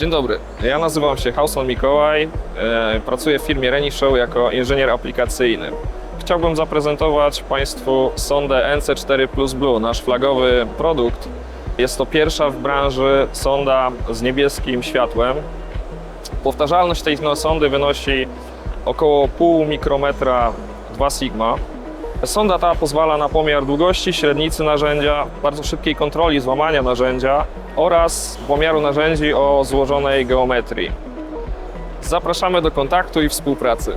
Dzień dobry, ja nazywam się Hauson Mikołaj, e, pracuję w firmie Reni Show jako inżynier aplikacyjny. Chciałbym zaprezentować Państwu sondę NC4 Plus Blue, nasz flagowy produkt. Jest to pierwsza w branży sonda z niebieskim światłem. Powtarzalność tej no, sondy wynosi około pół mikrometra 2 sigma. Sonda ta pozwala na pomiar długości, średnicy narzędzia, bardzo szybkiej kontroli złamania narzędzia oraz pomiaru narzędzi o złożonej geometrii. Zapraszamy do kontaktu i współpracy.